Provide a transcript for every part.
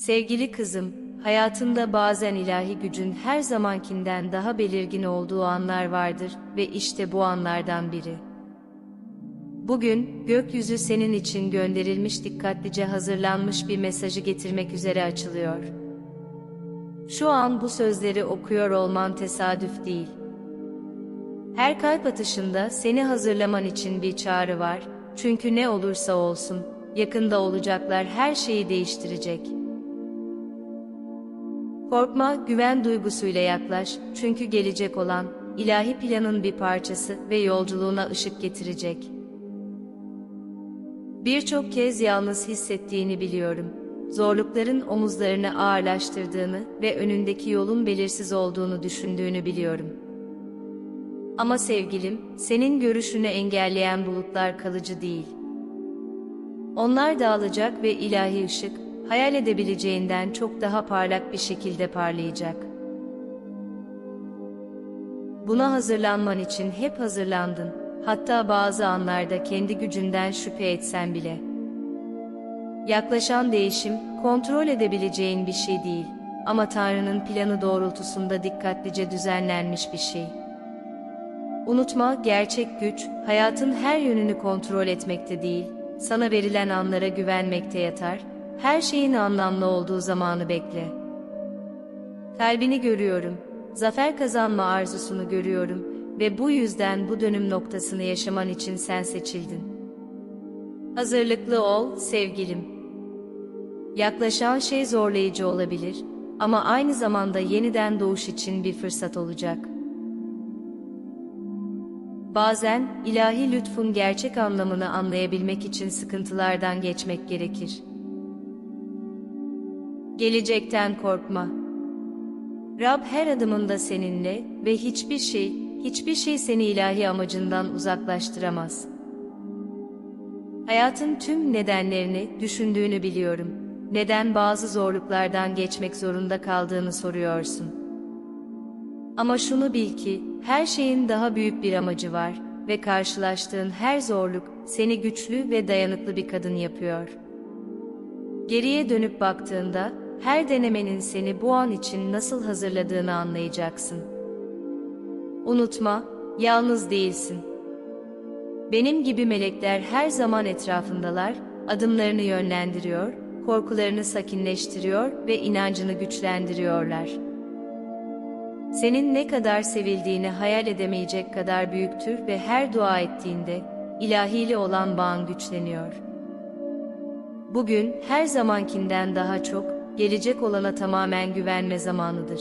Sevgili kızım, hayatında bazen ilahi gücün her zamankinden daha belirgin olduğu anlar vardır ve işte bu anlardan biri. Bugün, gökyüzü senin için gönderilmiş dikkatlice hazırlanmış bir mesajı getirmek üzere açılıyor. Şu an bu sözleri okuyor olman tesadüf değil. Her kalp atışında seni hazırlaman için bir çağrı var, çünkü ne olursa olsun, yakında olacaklar her şeyi değiştirecek. Korkma, güven duygusuyla yaklaş, çünkü gelecek olan, ilahi planın bir parçası ve yolculuğuna ışık getirecek. Birçok kez yalnız hissettiğini biliyorum. Zorlukların omuzlarını ağırlaştırdığını ve önündeki yolun belirsiz olduğunu düşündüğünü biliyorum. Ama sevgilim, senin görüşünü engelleyen bulutlar kalıcı değil. Onlar dağılacak ve ilahi ışık, hayal edebileceğinden çok daha parlak bir şekilde parlayacak. Buna hazırlanman için hep hazırlandın, hatta bazı anlarda kendi gücünden şüphe etsen bile. Yaklaşan değişim, kontrol edebileceğin bir şey değil, ama Tanrı'nın planı doğrultusunda dikkatlice düzenlenmiş bir şey. Unutma, gerçek güç, hayatın her yönünü kontrol etmekte değil, sana verilen anlara güvenmekte yatar, her şeyin anlamlı olduğu zamanı bekle. Kalbini görüyorum, zafer kazanma arzusunu görüyorum ve bu yüzden bu dönüm noktasını yaşaman için sen seçildin. Hazırlıklı ol, sevgilim. Yaklaşan şey zorlayıcı olabilir ama aynı zamanda yeniden doğuş için bir fırsat olacak. Bazen ilahi lütfun gerçek anlamını anlayabilmek için sıkıntılardan geçmek gerekir. Gelecekten korkma. Rab her adımında seninle ve hiçbir şey, hiçbir şey seni ilahi amacından uzaklaştıramaz. Hayatın tüm nedenlerini düşündüğünü biliyorum. Neden bazı zorluklardan geçmek zorunda kaldığını soruyorsun. Ama şunu bil ki, her şeyin daha büyük bir amacı var ve karşılaştığın her zorluk seni güçlü ve dayanıklı bir kadın yapıyor. Geriye dönüp baktığında, her denemenin seni bu an için nasıl hazırladığını anlayacaksın. Unutma, yalnız değilsin. Benim gibi melekler her zaman etrafındalar, adımlarını yönlendiriyor, korkularını sakinleştiriyor ve inancını güçlendiriyorlar. Senin ne kadar sevildiğini hayal edemeyecek kadar büyüktür ve her dua ettiğinde ilahiyle olan bağın güçleniyor. Bugün her zamankinden daha çok gelecek olana tamamen güvenme zamanıdır.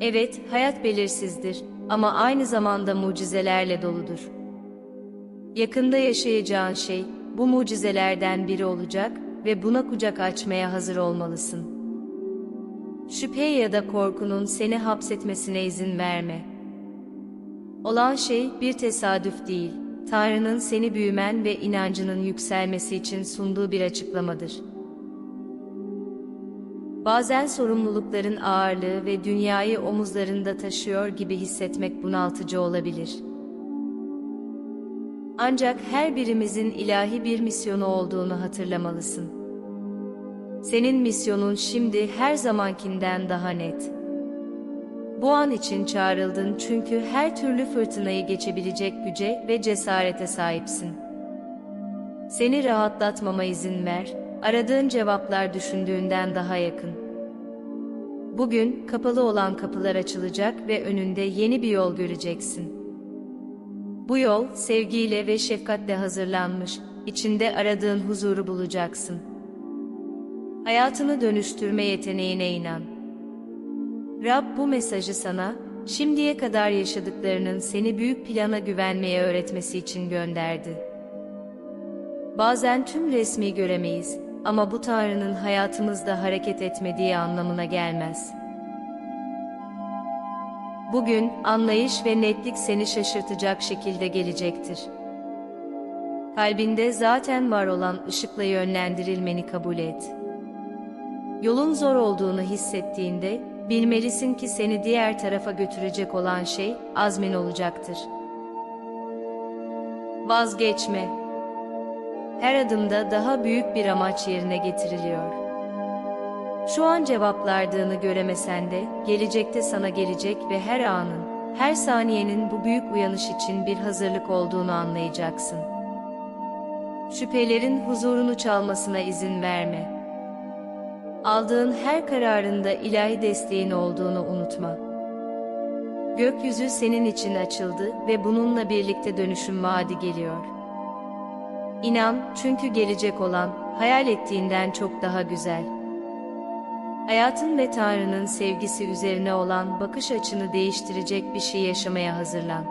Evet, hayat belirsizdir ama aynı zamanda mucizelerle doludur. Yakında yaşayacağın şey bu mucizelerden biri olacak ve buna kucak açmaya hazır olmalısın. Şüphe ya da korkunun seni hapsetmesine izin verme. Olan şey bir tesadüf değil, Tanrı'nın seni büyümen ve inancının yükselmesi için sunduğu bir açıklamadır. Bazen sorumlulukların ağırlığı ve dünyayı omuzlarında taşıyor gibi hissetmek bunaltıcı olabilir. Ancak her birimizin ilahi bir misyonu olduğunu hatırlamalısın. Senin misyonun şimdi her zamankinden daha net. Bu an için çağrıldın çünkü her türlü fırtınayı geçebilecek güce ve cesarete sahipsin. Seni rahatlatmama izin ver, aradığın cevaplar düşündüğünden daha yakın. Bugün kapalı olan kapılar açılacak ve önünde yeni bir yol göreceksin. Bu yol sevgiyle ve şefkatle hazırlanmış, içinde aradığın huzuru bulacaksın. Hayatını dönüştürme yeteneğine inan. Rab bu mesajı sana, şimdiye kadar yaşadıklarının seni büyük plana güvenmeye öğretmesi için gönderdi. Bazen tüm resmi göremeyiz ama bu Tanrı'nın hayatımızda hareket etmediği anlamına gelmez. Bugün anlayış ve netlik seni şaşırtacak şekilde gelecektir. Kalbinde zaten var olan ışıkla yönlendirilmeni kabul et. Yolun zor olduğunu hissettiğinde bilmelisin ki seni diğer tarafa götürecek olan şey azmin olacaktır. Vazgeçme. Her adımda daha büyük bir amaç yerine getiriliyor. Şu an cevaplardığını göremesen de, gelecekte sana gelecek ve her anın, her saniyenin bu büyük uyanış için bir hazırlık olduğunu anlayacaksın. Şüphelerin huzurunu çalmasına izin verme. Aldığın her kararında ilahi desteğin olduğunu unutma. Gökyüzü senin için açıldı ve bununla birlikte dönüşüm vaadi geliyor. İnan çünkü gelecek olan, hayal ettiğinden çok daha güzel. Hayatın ve Tanrı'nın sevgisi üzerine olan bakış açını değiştirecek bir şey yaşamaya hazırlan.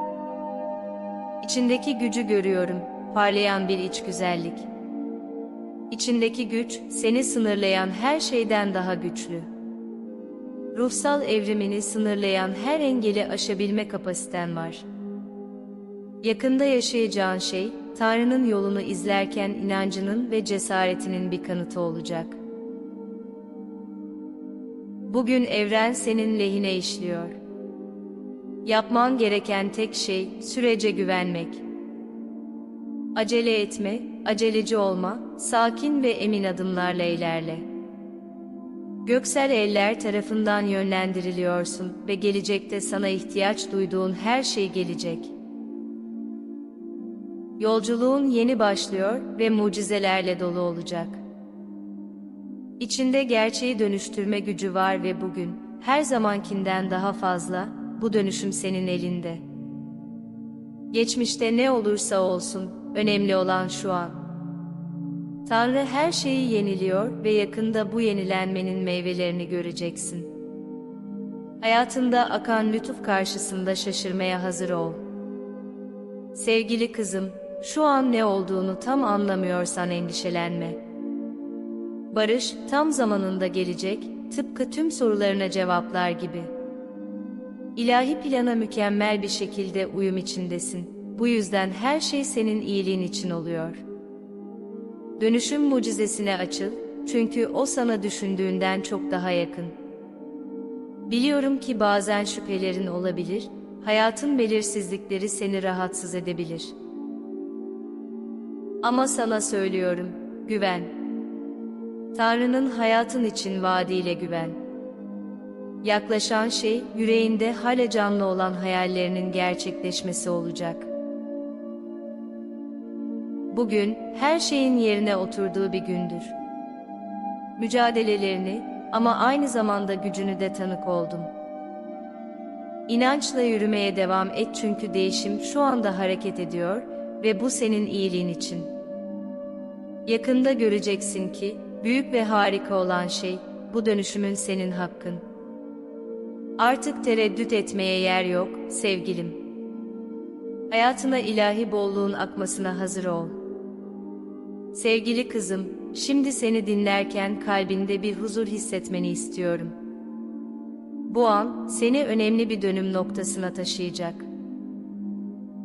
İçindeki gücü görüyorum, parlayan bir iç güzellik. İçindeki güç, seni sınırlayan her şeyden daha güçlü. Ruhsal evrimini sınırlayan her engeli aşabilme kapasiten var. Yakında yaşayacağın şey, Tanrı'nın yolunu izlerken inancının ve cesaretinin bir kanıtı olacak. Bugün evren senin lehine işliyor. Yapman gereken tek şey sürece güvenmek. Acele etme, aceleci olma, sakin ve emin adımlarla ilerle. Göksel eller tarafından yönlendiriliyorsun ve gelecekte sana ihtiyaç duyduğun her şey gelecek. Yolculuğun yeni başlıyor ve mucizelerle dolu olacak. İçinde gerçeği dönüştürme gücü var ve bugün, her zamankinden daha fazla, bu dönüşüm senin elinde. Geçmişte ne olursa olsun, önemli olan şu an. Tanrı her şeyi yeniliyor ve yakında bu yenilenmenin meyvelerini göreceksin. Hayatında akan lütuf karşısında şaşırmaya hazır ol. Sevgili kızım, şu an ne olduğunu tam anlamıyorsan endişelenme. Barış tam zamanında gelecek, tıpkı tüm sorularına cevaplar gibi. İlahi plana mükemmel bir şekilde uyum içindesin. Bu yüzden her şey senin iyiliğin için oluyor. Dönüşüm mucizesine açıl, çünkü o sana düşündüğünden çok daha yakın. Biliyorum ki bazen şüphelerin olabilir, hayatın belirsizlikleri seni rahatsız edebilir. Ama sana söylüyorum, güven. Tanrı'nın hayatın için vaadiyle güven. Yaklaşan şey, yüreğinde hala canlı olan hayallerinin gerçekleşmesi olacak. Bugün, her şeyin yerine oturduğu bir gündür. Mücadelelerini, ama aynı zamanda gücünü de tanık oldum. İnançla yürümeye devam et çünkü değişim şu anda hareket ediyor ve bu senin iyiliğin için. Yakında göreceksin ki, büyük ve harika olan şey, bu dönüşümün senin hakkın. Artık tereddüt etmeye yer yok, sevgilim. Hayatına ilahi bolluğun akmasına hazır ol. Sevgili kızım, şimdi seni dinlerken kalbinde bir huzur hissetmeni istiyorum. Bu an, seni önemli bir dönüm noktasına taşıyacak.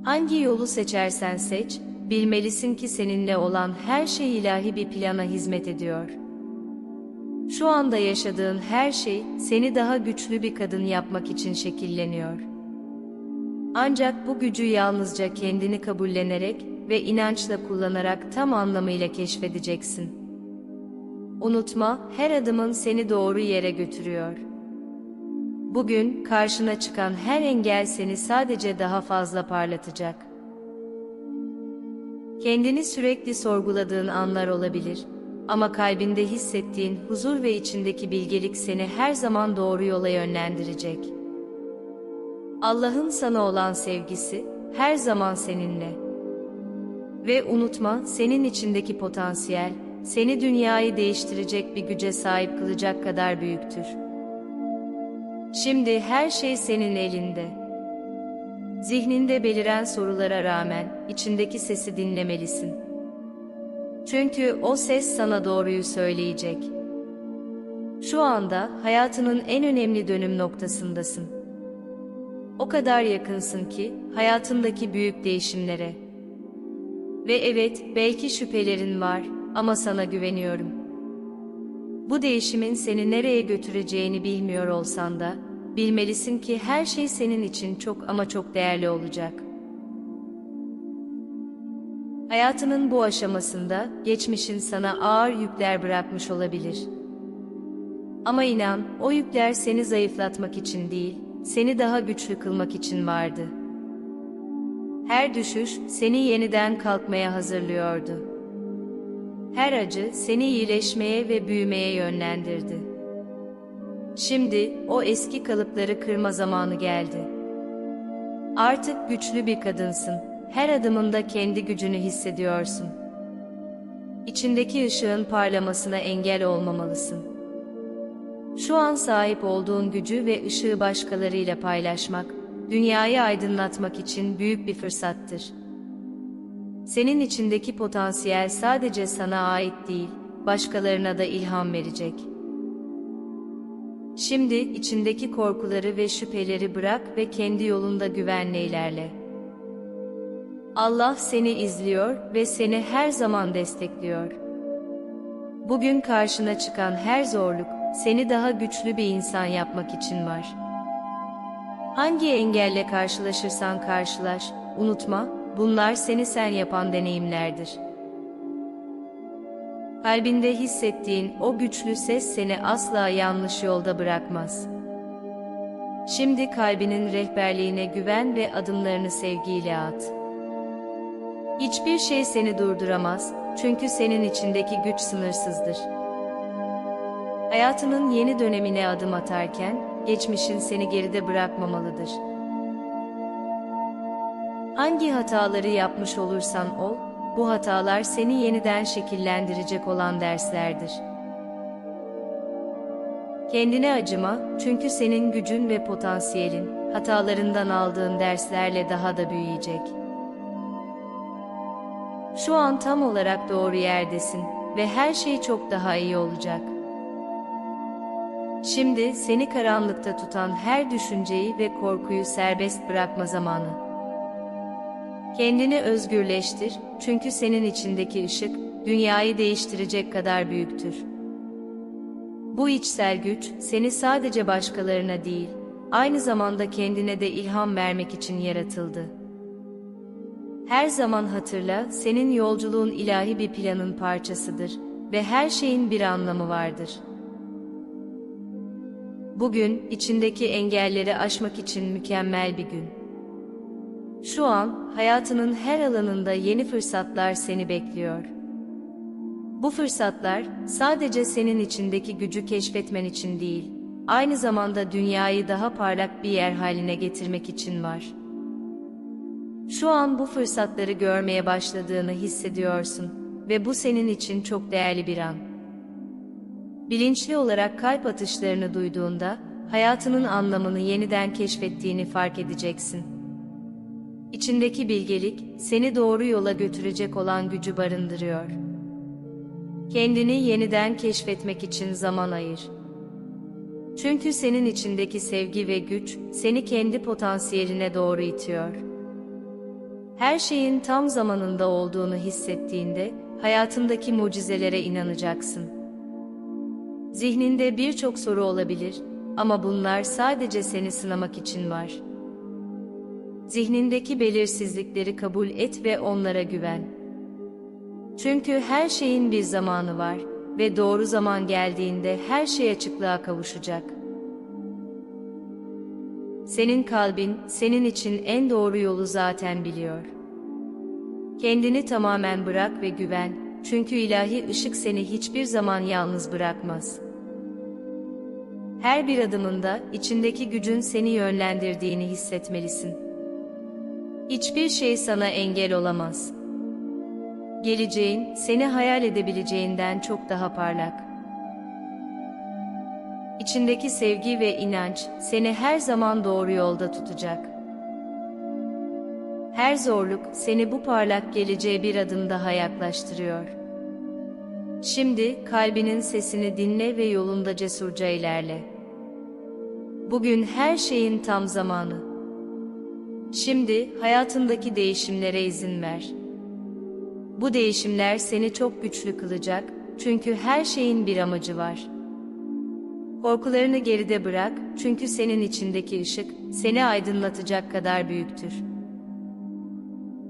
Hangi yolu seçersen seç, bilmelisin ki seninle olan her şey ilahi bir plana hizmet ediyor. Şu anda yaşadığın her şey seni daha güçlü bir kadın yapmak için şekilleniyor. Ancak bu gücü yalnızca kendini kabullenerek ve inançla kullanarak tam anlamıyla keşfedeceksin. Unutma, her adımın seni doğru yere götürüyor. Bugün karşına çıkan her engel seni sadece daha fazla parlatacak. Kendini sürekli sorguladığın anlar olabilir ama kalbinde hissettiğin huzur ve içindeki bilgelik seni her zaman doğru yola yönlendirecek. Allah'ın sana olan sevgisi her zaman seninle. Ve unutma, senin içindeki potansiyel, seni dünyayı değiştirecek bir güce sahip kılacak kadar büyüktür. Şimdi her şey senin elinde. Zihninde beliren sorulara rağmen, içindeki sesi dinlemelisin. Çünkü o ses sana doğruyu söyleyecek. Şu anda hayatının en önemli dönüm noktasındasın. O kadar yakınsın ki hayatındaki büyük değişimlere. Ve evet, belki şüphelerin var ama sana güveniyorum. Bu değişimin seni nereye götüreceğini bilmiyor olsan da, bilmelisin ki her şey senin için çok ama çok değerli olacak. Hayatının bu aşamasında geçmişin sana ağır yükler bırakmış olabilir. Ama inan, o yükler seni zayıflatmak için değil, seni daha güçlü kılmak için vardı. Her düşüş seni yeniden kalkmaya hazırlıyordu. Her acı seni iyileşmeye ve büyümeye yönlendirdi. Şimdi o eski kalıpları kırma zamanı geldi. Artık güçlü bir kadınsın. Her adımında kendi gücünü hissediyorsun. İçindeki ışığın parlamasına engel olmamalısın. Şu an sahip olduğun gücü ve ışığı başkalarıyla paylaşmak, dünyayı aydınlatmak için büyük bir fırsattır. Senin içindeki potansiyel sadece sana ait değil, başkalarına da ilham verecek. Şimdi içindeki korkuları ve şüpheleri bırak ve kendi yolunda güvenle ilerle. Allah seni izliyor ve seni her zaman destekliyor. Bugün karşına çıkan her zorluk, seni daha güçlü bir insan yapmak için var. Hangi engelle karşılaşırsan karşılaş, unutma, bunlar seni sen yapan deneyimlerdir. Kalbinde hissettiğin o güçlü ses seni asla yanlış yolda bırakmaz. Şimdi kalbinin rehberliğine güven ve adımlarını sevgiyle at. Hiçbir şey seni durduramaz, çünkü senin içindeki güç sınırsızdır. Hayatının yeni dönemine adım atarken, geçmişin seni geride bırakmamalıdır. Hangi hataları yapmış olursan ol, bu hatalar seni yeniden şekillendirecek olan derslerdir. Kendine acıma, çünkü senin gücün ve potansiyelin, hatalarından aldığın derslerle daha da büyüyecek. Şu an tam olarak doğru yerdesin ve her şey çok daha iyi olacak. Şimdi seni karanlıkta tutan her düşünceyi ve korkuyu serbest bırakma zamanı. Kendini özgürleştir çünkü senin içindeki ışık dünyayı değiştirecek kadar büyüktür. Bu içsel güç seni sadece başkalarına değil, aynı zamanda kendine de ilham vermek için yaratıldı. Her zaman hatırla, senin yolculuğun ilahi bir planın parçasıdır ve her şeyin bir anlamı vardır. Bugün içindeki engelleri aşmak için mükemmel bir gün. Şu an hayatının her alanında yeni fırsatlar seni bekliyor. Bu fırsatlar sadece senin içindeki gücü keşfetmen için değil, aynı zamanda dünyayı daha parlak bir yer haline getirmek için var. Şu an bu fırsatları görmeye başladığını hissediyorsun ve bu senin için çok değerli bir an. Bilinçli olarak kalp atışlarını duyduğunda hayatının anlamını yeniden keşfettiğini fark edeceksin. İçindeki bilgelik seni doğru yola götürecek olan gücü barındırıyor. Kendini yeniden keşfetmek için zaman ayır. Çünkü senin içindeki sevgi ve güç seni kendi potansiyeline doğru itiyor. Her şeyin tam zamanında olduğunu hissettiğinde hayatındaki mucizelere inanacaksın. Zihninde birçok soru olabilir ama bunlar sadece seni sınamak için var. Zihnindeki belirsizlikleri kabul et ve onlara güven. Çünkü her şeyin bir zamanı var ve doğru zaman geldiğinde her şey açıklığa kavuşacak. Senin kalbin senin için en doğru yolu zaten biliyor. Kendini tamamen bırak ve güven, çünkü ilahi ışık seni hiçbir zaman yalnız bırakmaz. Her bir adımında içindeki gücün seni yönlendirdiğini hissetmelisin. Hiçbir şey sana engel olamaz. Geleceğin seni hayal edebileceğinden çok daha parlak. İçindeki sevgi ve inanç seni her zaman doğru yolda tutacak. Her zorluk seni bu parlak geleceğe bir adım daha yaklaştırıyor. Şimdi kalbinin sesini dinle ve yolunda cesurca ilerle. Bugün her şeyin tam zamanı. Şimdi hayatındaki değişimlere izin ver. Bu değişimler seni çok güçlü kılacak çünkü her şeyin bir amacı var. Korkularını geride bırak çünkü senin içindeki ışık seni aydınlatacak kadar büyüktür.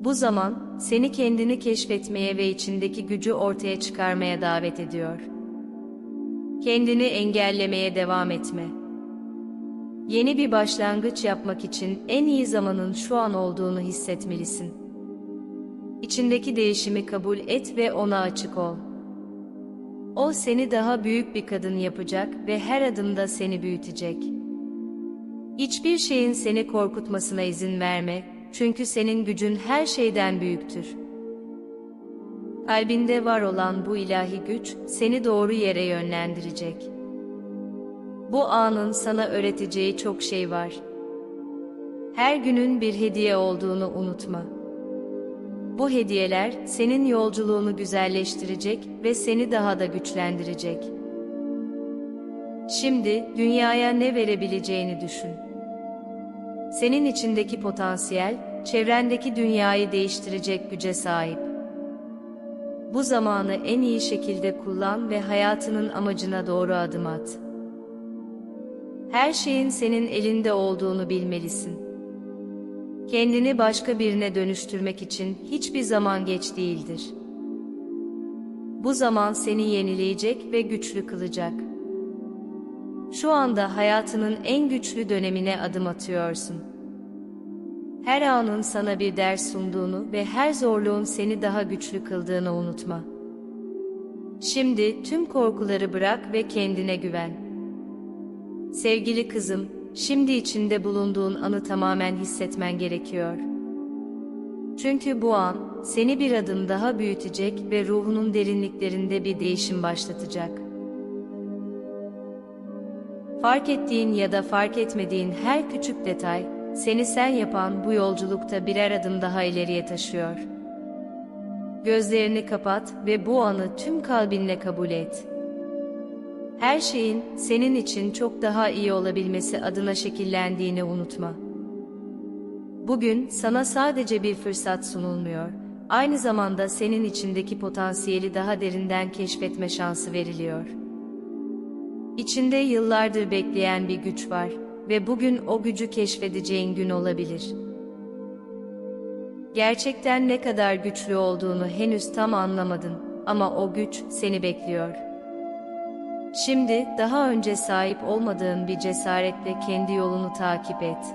Bu zaman, seni kendini keşfetmeye ve içindeki gücü ortaya çıkarmaya davet ediyor. Kendini engellemeye devam etme. Yeni bir başlangıç yapmak için en iyi zamanın şu an olduğunu hissetmelisin. İçindeki değişimi kabul et ve ona açık ol. O seni daha büyük bir kadın yapacak ve her adımda seni büyütecek. Hiçbir şeyin seni korkutmasına izin verme, çünkü senin gücün her şeyden büyüktür. Kalbinde var olan bu ilahi güç seni doğru yere yönlendirecek. Bu anın sana öğreteceği çok şey var. Her günün bir hediye olduğunu unutma. Bu hediyeler senin yolculuğunu güzelleştirecek ve seni daha da güçlendirecek. Şimdi dünyaya ne verebileceğini düşün. Senin içindeki potansiyel, çevrendeki dünyayı değiştirecek güce sahip. Bu zamanı en iyi şekilde kullan ve hayatının amacına doğru adım at. Her şeyin senin elinde olduğunu bilmelisin. Kendini başka birine dönüştürmek için hiçbir zaman geç değildir. Bu zaman seni yenileyecek ve güçlü kılacak. Şu anda hayatının en güçlü dönemine adım atıyorsun. Her anın sana bir ders sunduğunu ve her zorluğun seni daha güçlü kıldığını unutma. Şimdi tüm korkuları bırak ve kendine güven. Sevgili kızım, şimdi içinde bulunduğun anı tamamen hissetmen gerekiyor. Çünkü bu an seni bir adım daha büyütecek ve ruhunun derinliklerinde bir değişim başlatacak. Fark ettiğin ya da fark etmediğin her küçük detay, seni sen yapan bu yolculukta birer adım daha ileriye taşıyor. Gözlerini kapat ve bu anı tüm kalbinle kabul et. Her şeyin senin için çok daha iyi olabilmesi adına şekillendiğini unutma. Bugün sana sadece bir fırsat sunulmuyor, aynı zamanda senin içindeki potansiyeli daha derinden keşfetme şansı veriliyor. İçinde yıllardır bekleyen bir güç var ve bugün o gücü keşfedeceğin gün olabilir. Gerçekten ne kadar güçlü olduğunu henüz tam anlamadın ama o güç seni bekliyor. Şimdi daha önce sahip olmadığın bir cesaretle kendi yolunu takip et.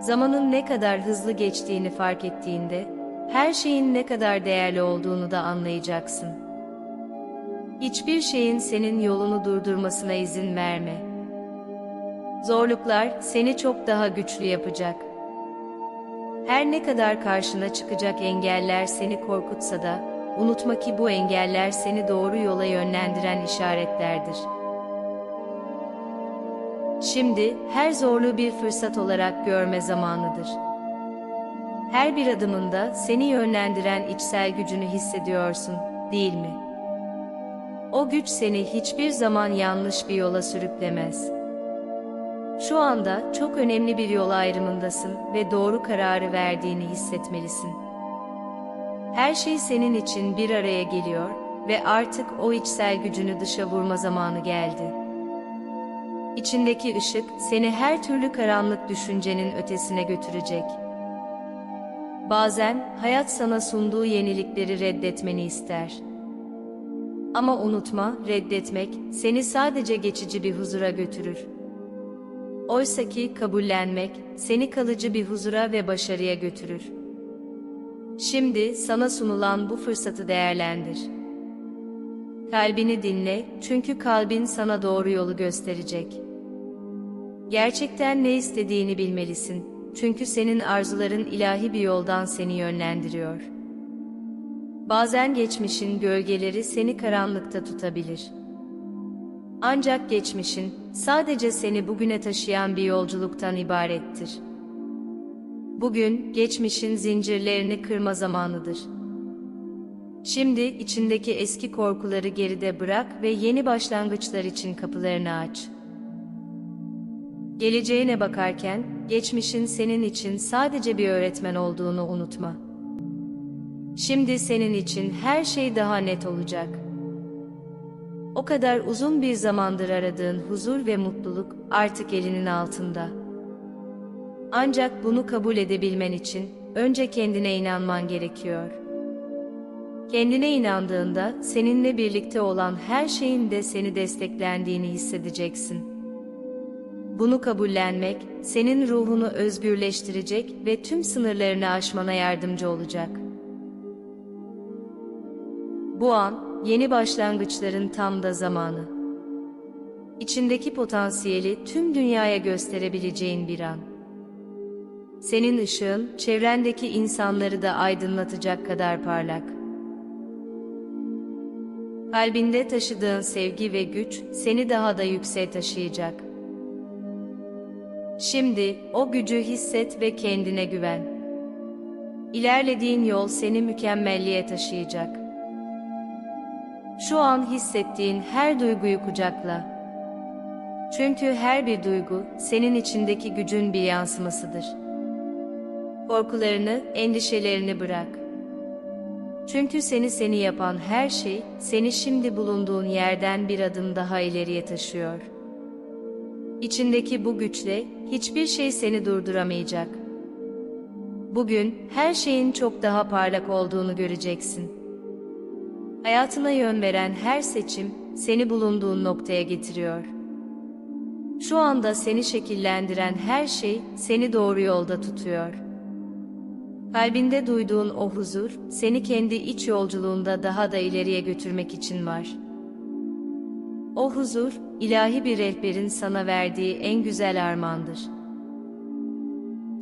Zamanın ne kadar hızlı geçtiğini fark ettiğinde, her şeyin ne kadar değerli olduğunu da anlayacaksın. Hiçbir şeyin senin yolunu durdurmasına izin verme. Zorluklar seni çok daha güçlü yapacak. Her ne kadar karşına çıkacak engeller seni korkutsa da, unutma ki bu engeller seni doğru yola yönlendiren işaretlerdir. Şimdi her zorluğu bir fırsat olarak görme zamanıdır. Her bir adımında seni yönlendiren içsel gücünü hissediyorsun, değil mi? O güç seni hiçbir zaman yanlış bir yola sürüklemez. Şu anda çok önemli bir yol ayrımındasın ve doğru kararı verdiğini hissetmelisin. Her şey senin için bir araya geliyor ve artık o içsel gücünü dışa vurma zamanı geldi. İçindeki ışık seni her türlü karanlık düşüncenin ötesine götürecek. Bazen hayat sana sunduğu yenilikleri reddetmeni ister. Ama unutma, reddetmek seni sadece geçici bir huzura götürür. Oysaki kabullenmek seni kalıcı bir huzura ve başarıya götürür. Şimdi sana sunulan bu fırsatı değerlendir. Kalbini dinle çünkü kalbin sana doğru yolu gösterecek. Gerçekten ne istediğini bilmelisin çünkü senin arzuların ilahi bir yoldan seni yönlendiriyor. Bazen geçmişin gölgeleri seni karanlıkta tutabilir. Ancak geçmişin sadece seni bugüne taşıyan bir yolculuktan ibarettir. Bugün geçmişin zincirlerini kırma zamanıdır. Şimdi içindeki eski korkuları geride bırak ve yeni başlangıçlar için kapılarını aç. Geleceğine bakarken geçmişin senin için sadece bir öğretmen olduğunu unutma. Şimdi senin için her şey daha net olacak. O kadar uzun bir zamandır aradığın huzur ve mutluluk artık elinin altında. Ancak bunu kabul edebilmen için önce kendine inanman gerekiyor. Kendine inandığında seninle birlikte olan her şeyin de seni desteklendiğini hissedeceksin. Bunu kabullenmek senin ruhunu özgürleştirecek ve tüm sınırlarını aşmana yardımcı olacak. Bu an yeni başlangıçların tam da zamanı. İçindeki potansiyeli tüm dünyaya gösterebileceğin bir an. Senin ışığın çevrendeki insanları da aydınlatacak kadar parlak. Kalbinde taşıdığın sevgi ve güç seni daha da yükseğe taşıyacak. Şimdi o gücü hisset ve kendine güven. İlerlediğin yol seni mükemmelliğe taşıyacak. Şu an hissettiğin her duyguyu kucakla. Çünkü her bir duygu senin içindeki gücün bir yansımasıdır. Korkularını, endişelerini bırak. Çünkü seni seni yapan her şey seni şimdi bulunduğun yerden bir adım daha ileriye taşıyor. İçindeki bu güçle hiçbir şey seni durduramayacak. Bugün her şeyin çok daha parlak olduğunu göreceksin. Hayatına yön veren her seçim seni bulunduğun noktaya getiriyor. Şu anda seni şekillendiren her şey seni doğru yolda tutuyor. Kalbinde duyduğun o huzur seni kendi iç yolculuğunda daha da ileriye götürmek için var. O huzur ilahi bir rehberin sana verdiği en güzel armağandır.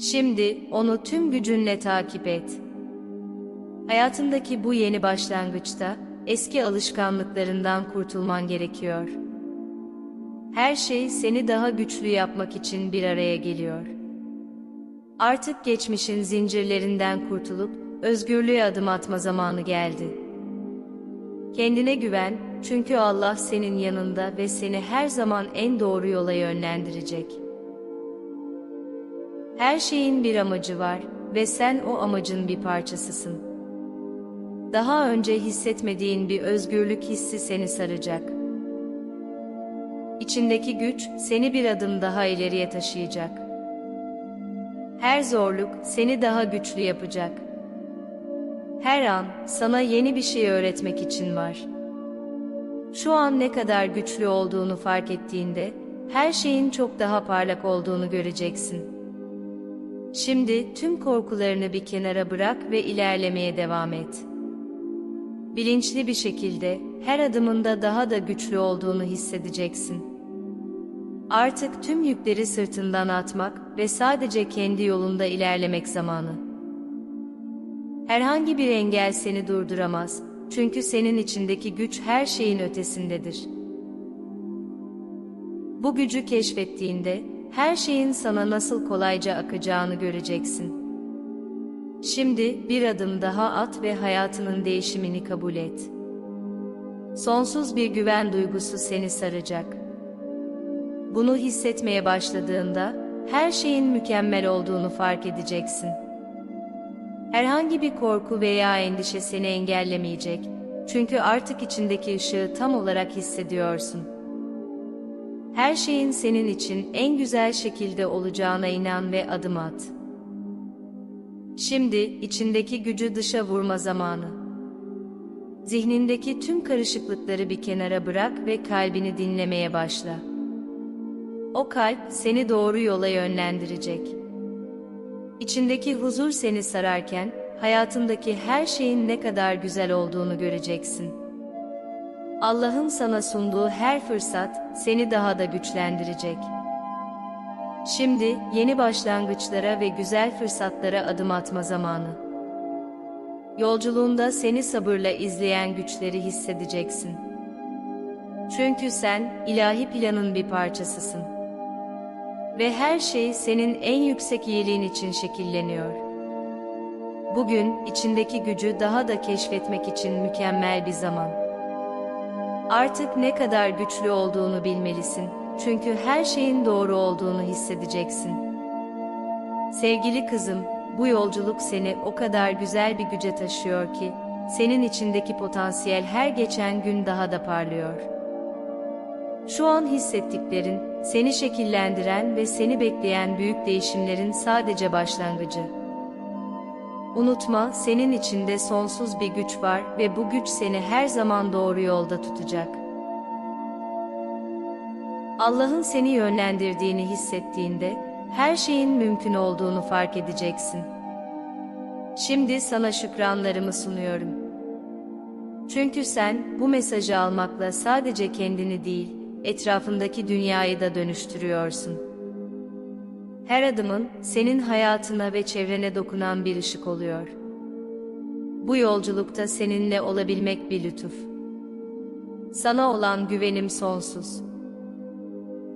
Şimdi onu tüm gücünle takip et. Hayatındaki bu yeni başlangıçta eski alışkanlıklarından kurtulman gerekiyor. Her şey seni daha güçlü yapmak için bir araya geliyor. Artık geçmişin zincirlerinden kurtulup özgürlüğe adım atma zamanı geldi. Kendine güven çünkü Allah senin yanında ve seni her zaman en doğru yola yönlendirecek. Her şeyin bir amacı var ve sen o amacın bir parçasısın. Daha önce hissetmediğin bir özgürlük hissi seni saracak. İçindeki güç seni bir adım daha ileriye taşıyacak. Her zorluk seni daha güçlü yapacak. Her an sana yeni bir şey öğretmek için var. Şu an ne kadar güçlü olduğunu fark ettiğinde her şeyin çok daha parlak olduğunu göreceksin. Şimdi tüm korkularını bir kenara bırak ve ilerlemeye devam et. Bilinçli bir şekilde her adımında daha da güçlü olduğunu hissedeceksin. Artık tüm yükleri sırtından atmak ve sadece kendi yolunda ilerlemek zamanı. Herhangi bir engel seni durduramaz. Çünkü senin içindeki güç her şeyin ötesindedir. Bu gücü keşfettiğinde her şeyin sana nasıl kolayca akacağını göreceksin. Şimdi bir adım daha at ve hayatının değişimini kabul et. Sonsuz bir güven duygusu seni saracak. Bunu hissetmeye başladığında her şeyin mükemmel olduğunu fark edeceksin. Herhangi bir korku veya endişe seni engellemeyecek. Çünkü artık içindeki ışığı tam olarak hissediyorsun. Her şeyin senin için en güzel şekilde olacağına inan ve adım at. Şimdi içindeki gücü dışa vurma zamanı. Zihnindeki tüm karışıklıkları bir kenara bırak ve kalbini dinlemeye başla. O kalp seni doğru yola yönlendirecek. İçindeki huzur seni sararken, hayatındaki her şeyin ne kadar güzel olduğunu göreceksin. Allah'ın sana sunduğu her fırsat seni daha da güçlendirecek. Şimdi yeni başlangıçlara ve güzel fırsatlara adım atma zamanı. Yolculuğunda seni sabırla izleyen güçleri hissedeceksin. Çünkü sen ilahi planın bir parçasısın ve her şey senin en yüksek iyiliğin için şekilleniyor. Bugün içindeki gücü daha da keşfetmek için mükemmel bir zaman. Artık ne kadar güçlü olduğunu bilmelisin. Çünkü her şeyin doğru olduğunu hissedeceksin. Sevgili kızım, bu yolculuk seni o kadar güzel bir güce taşıyor ki, senin içindeki potansiyel her geçen gün daha da parlıyor.'' Şu an hissettiklerin, seni şekillendiren ve seni bekleyen büyük değişimlerin sadece başlangıcı. Unutma, senin içinde sonsuz bir güç var ve bu güç seni her zaman doğru yolda tutacak. Allah'ın seni yönlendirdiğini hissettiğinde, her şeyin mümkün olduğunu fark edeceksin. Şimdi sana şükranlarımı sunuyorum. Çünkü sen bu mesajı almakla sadece kendini değil, etrafındaki dünyayı da dönüştürüyorsun. Her adımın senin hayatına ve çevrene dokunan bir ışık oluyor. Bu yolculukta seninle olabilmek bir lütuf. Sana olan güvenim sonsuz.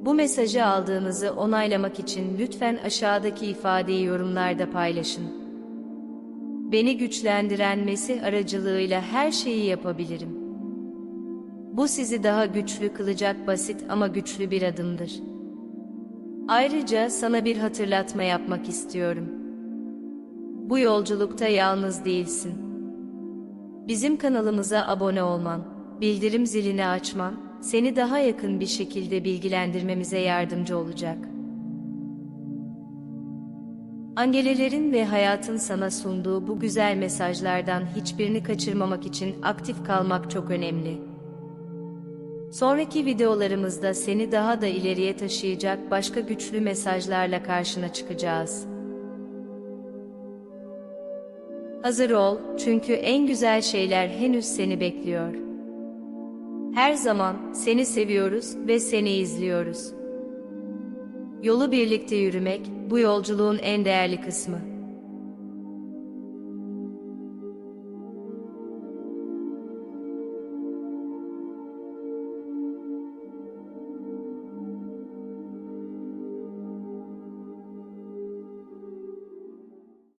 Bu mesajı aldığınızı onaylamak için lütfen aşağıdaki ifadeyi yorumlarda paylaşın. Beni güçlendiren Mesih aracılığıyla her şeyi yapabilirim. Bu sizi daha güçlü kılacak basit ama güçlü bir adımdır. Ayrıca sana bir hatırlatma yapmak istiyorum. Bu yolculukta yalnız değilsin. Bizim kanalımıza abone olman, bildirim zilini açman, seni daha yakın bir şekilde bilgilendirmemize yardımcı olacak. Angelelerin ve hayatın sana sunduğu bu güzel mesajlardan hiçbirini kaçırmamak için aktif kalmak çok önemli. Sonraki videolarımızda seni daha da ileriye taşıyacak başka güçlü mesajlarla karşına çıkacağız. Hazır ol, çünkü en güzel şeyler henüz seni bekliyor. Her zaman seni seviyoruz ve seni izliyoruz. Yolu birlikte yürümek, bu yolculuğun en değerli kısmı.